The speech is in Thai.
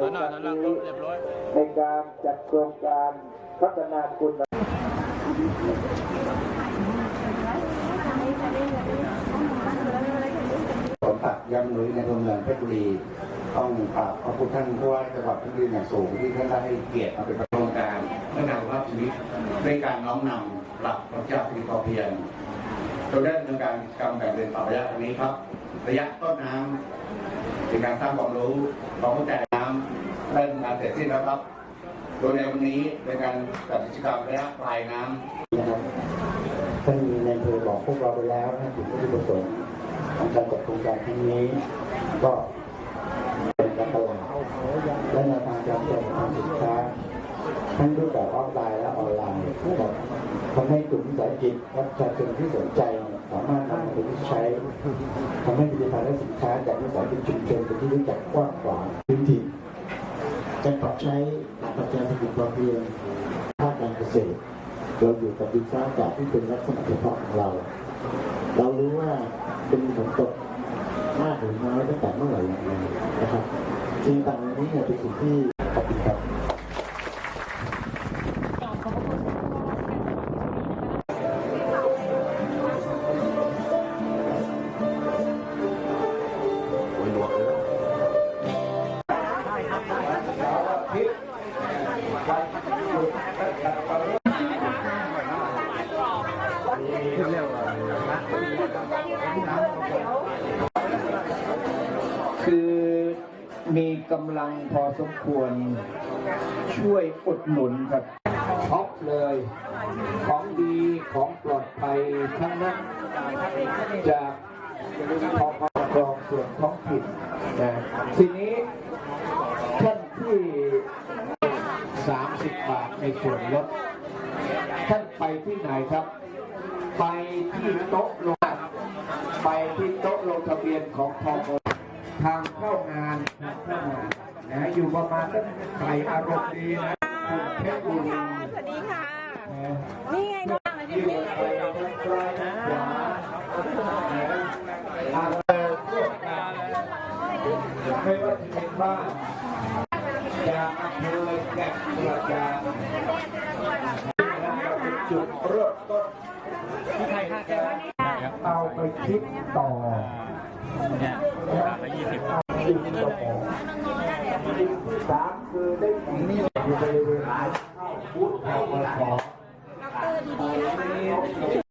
ถอยหน้าถอยหลังก็เรียบร้อยในการจัดโครงการพัฒนาคุณผมตัดยังนุ้ยในตัวเมืองเพชรบุรี ต้องกราบขอบคุณท่านผู้ว่าจังหวัดเพชรบุรีอย่างสูงที่ท่านได้ให้เกียรติมาเป็นโครงการเพื่อนำภาพชีวิตด้วยการน้อมนำหลักปรัชญาเศรษฐกิจพอเพียงโดยได้ดำเนินการกิจกรรมแบ่งเป็นสามระยะตรงนี้ครับ ระยะต้นน้ำเป็นการสร้างความรู้ความเข้าใจ ได้ดำเนินเสร็จสิ้นแล้วครับ โดยในวันนี้เป็นการจัดกิจกรรมระยะปลายน้ำนะครับท่านในอำเภอบอกพวกเราไปแล้วนะถึงวัตถุประสงค์ของการจัดโครงการครั้งนี้ ก็เป็นการตลาดและแนวทางการจัดทำสินค้าทั้งรูปแบบออฟไลน์และออนไลน์นะครับทำให้กลุ่มวิสาหกิจและประชาชนที่สนใจสามารถนำมาปใช้ทำให้ผลิตภัณฑ์และสินค้าจากวิสาหกิจชุมชนเป็นที่รู้จักกว้างขวาง การปรับใช้หลักปรัชญาเศรษฐกิจพอเพียงภาคการเกษตร เราอยู่กับดินฟ้าอากาศที่เป็นลักษณะเฉพาะของเรา เรารู้ว่าเป็นฝนตกมากหรือน้อยตั้งแต่เมื่อไหร่อย่างไรนะครับสิ่งต่างๆนี้เนี่ยเป็นสิ่งที่ขอบคุณ ครับคือมีกำลังพอสมควรช่วยอุดหนุนครับท็อปเลย ของดีของปลอดภัยทั้งนั้นจากพอพกรองส่วนท้องถิ่นนะทีนี้ท่านที่ 30 บาทในส่วนลดท่านไปที่ไหนครับ ไปที่โต๊ะลงไปที่โต๊ะลงทะเบียนของทองทางเข้างานทางเข้างานนะอยู่ประมาณสักใส่อารมณ์ดีนะคุณเพชรบุรีสวัสดีค่ะ นี่ไงน้องยืนไปทางซ้ายทางขวานะทางเดินเพื่อการไม่ว่าจะเป็นบ้านจากอำเภอแก่งกระจาน จุดเริ่มต้นที่ใครคาดการเอาไปคิดต่อเนี่ยราคายี่สิบสิ่งต่อสิ่งที่สามคือได้สิ่งนี่อยู่บริเวณเข้าพุทธพสดอกเตอร์ดีๆนะคะ